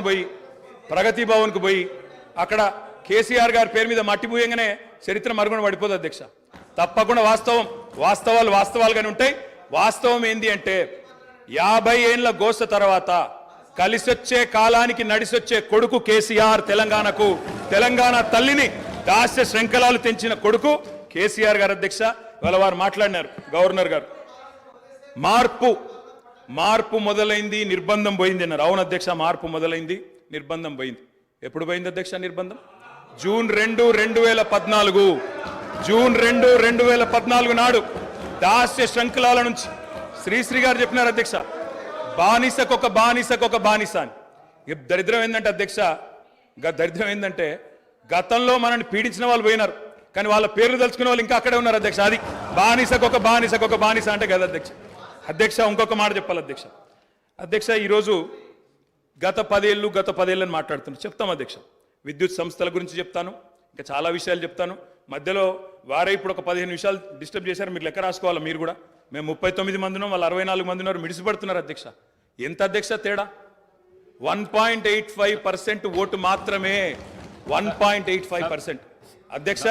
పోయి ప్రగతి భవన్కు పోయి అక్కడ కేసీఆర్ గారి పేరు మీద మట్టి పూయంగానే చరిత్ర మరుగున పడిపోదు అధ్యక్ష. తప్పకుండా వాస్తవం వాస్తవాలు వాస్తవాలుగానే ఉంటాయి. వాస్తవం ఏంది అంటే యాభై ఏండ్ల గోస తర్వాత కలిసొచ్చే కాలానికి నడిసొచ్చే కొడుకు కేసీఆర్ తెలంగాణకు తెలంగాణ తల్లిని దాస్య శృంఖలాలు తెంచిన కొడుకు కేసీఆర్ గారు అధ్యక్ష. ఇవాళ వారు మాట్లాడినారు గవర్నర్ గారు. మార్పు మార్పు మొదలైంది నిర్బంధం పోయింది అన్నారు. అవును అధ్యక్ష మార్పు మొదలైంది నిర్బంధం పోయింది. ఎప్పుడు పోయింది అధ్యక్ష నిర్బంధం? జూన్ రెండు రెండు వేల పద్నాలుగు. జూన్ రెండు రెండు వేల పద్నాలుగు నాడు దాస్య శృంఖలాల నుంచి శ్రీశ్రీ గారు చెప్పినారు అధ్యక్ష. బానిసకొక బానిసకొక బానిస అని. దరిద్రం ఏంటంటే అధ్యక్ష గ- దరిద్రం ఏంటంటే గతంలో మనల్ని పీడించిన వాళ్ళు పోయినారు. కానీ వాళ్ళ పేర్లు తలుచుకునే వాళ్ళు ఇంకా అక్కడే ఉన్నారు అధ్యక్ష. అది బానిసకొక బానిసకొక బానిస అంటే కదా అధ్యక్ష. అధ్యక్ష ఇంకొక మాట చెప్పాలి అధ్యక్ష. అధ్యక్ష ఈరోజు గత పదేళ్ళు గత పదేళ్ళని మాట్లాడుతున్నాను చెప్తాం అధ్యక్ష. విద్యుత్ సంస్థల గురించి చెప్తాను. ఇంకా చాలా విషయాలు చెప్తాను. మధ్యలో వారే ఇప్పుడు ఒక పదిహేను విషయాలు డిస్టర్బ్ చేశారు. మీరు లెక్క రాసుకోవాలి మీరు కూడా? మేము ముప్పై తొమ్మిది మంది ఉన్నాం. వాళ్ళు అరవై నాలుగు మంది ఉన్నారు. మిడిసిపడుతున్నారు అధ్యక్ష. ఎంత అధ్యక్ష తేడా? One point eight five percent vote మాత్రమే. One point eight five percent. అధ్యక్ష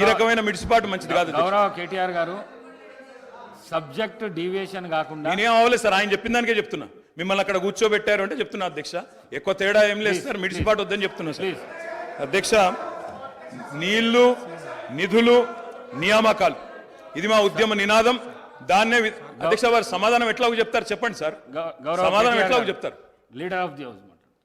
ఈ రకమైన మిడిసిపాటు మంచిది కాదు. గౌరవ కేటీఆర్ గారు సబ్జెక్ట్ డీవియేషన్ కాకుండా నేనేం అవ్వలేదు సార్ ఆయన చెప్పిన దానికే చెప్తున్నా. మిమ్మల్ని అక్కడ కూర్చోబెట్టారు అంటే చెప్తున్నా అధ్యక్ష. ఎక్కువ తేడా ఏం లేదు సార్ మిడిసిపాటు వద్దని చెప్తున్నా సార్. అధ్యక్ష నీళ్ళు నిధులు నియామకాలు. ఇది మా ఉద్యమ నినాదం. దాన్నే అధ్యక్ష వారు సమాధానం ఎట్లా చెప్తారు చెప్పండి సార్. సమాధానం ఎట్లా చెప్తారు? Leader of the house.